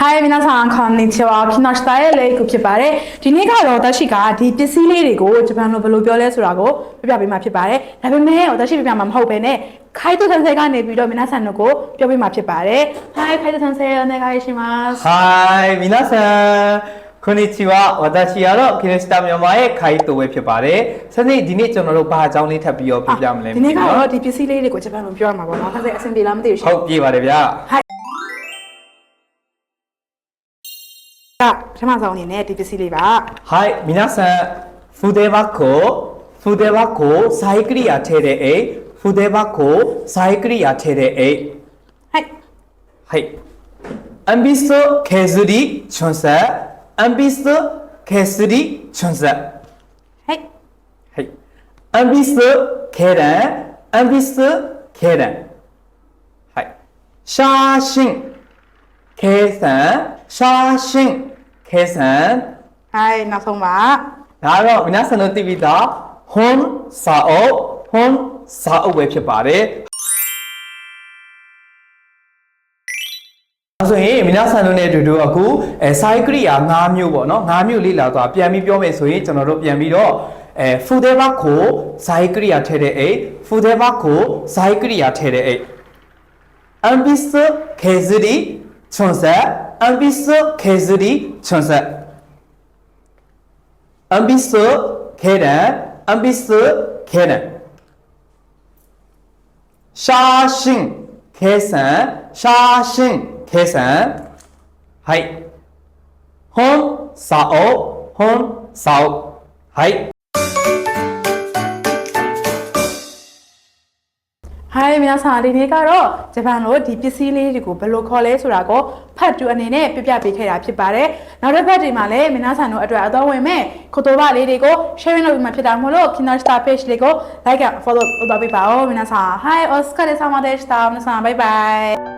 Hi 皆さんこんにちは木下ရဲ့လေးကိုဖြစ်ပါတယ်ဒီနေ့ကတော့တက်ရှိကဒီပစ္စည်းလေးတွေကိုဂျပန်လိုဘယ်လိုပြောလဲဆိုတာကိုပြပြပေးမှာဖြစ်ပါတယ်ဒါပေမဲ့တက်ရှိပြပြမှာမဟုတ်ဘဲနဲ့ခိုင်တုထန်ဆဲကနေပြီးတော့皆さんတို့ကိုပြောပေးမှာဖြစ်ပါတယ် Hi ခိုင်တုထန်ဆဲお願いしますはい、皆さん、こんにちは。私は木下မြန်မာရဲ့ခိုင်တိုဝဲဖြစ်ပါတယ်။စနေဒီနေ့ကျွန်တော်တို့ဘာအကြောင်းလေးထပ်ပြီးတော့ပြပြမလဲ ဒီနေ့ကတော့ဒီပစ္စည်းလေးတွေကိုဂျပန်လိုပြောရမှာပေါ့နော်ခါစအဆင်ပြေလားမသိဘူးရှင် ဟုတ်ပြေပါတယ်ဗျာ じゃあ、シャマンにね、ディビシリは。はい、皆さん、筆箱、筆箱、サイクリアテレエ、筆箱、サイクリアテレエ。はい。はい。アンビスト、削り、チョンサ。アンビスト、削り、チョンサ。はい。はい。アンビスト、ケラン、アンビスト、ケラン。はい。写真、計算、 ရှာရှင်းခဲဆန်ဟိုင်းနောက်ဆုံးပါဒါတော့မနဆန်တို့သိပြီးသားဟွန်စာအုပ်ဟွန်စာအုပ်ပဲဖြစ်ပါတယ်ဆိုရင်မိနာဆန်တို့နဲ့အတူတူအခုအဲစိုင်းကရိယာ၅မျိုးပေါ့နော်၅မျိုးလေ့လာသွားပြန်ပြီးပြောမယ်ဆိုရင်ကျွန်တော်တို့ပြန်ပြီးတော့အဲဖူဒေဘကိုစိုင်းကရိယာထဲတဲ့အိဖူဒေဘကိုစိုင်းကရိယာထဲတဲ့အိအမ်ဘီစခေဇီဒီချွန်ဆက် အမ်ဘစ်စခေဇရီချွန်ဆက်အမ်ဘစ်စ င်း皆さんဒီနေ့ကတော့ဂျပန်လိုဒီပစ္စည်းလေးတွေကိုဘယ်လိုခေါ်လဲဆိုတာကိုဖတ်တူအနေနဲ့ပြပြပေးခဲ့တာဖြစ်ပါတယ်။နောက်တစ်ဖက်ဒီမှာလည်း皆さんတို့အတွက်အတော်ဝင်မဲ့ခုတိုဘာလေးတွေကို sharing လုပ်ပြီးမှဖြစ်တာမို့လို့ Kinashita page လေးကို like and follow လုပ်ပေးပါဦး皆さん。はい、お疲れ様でした。皆さん、バイバイ。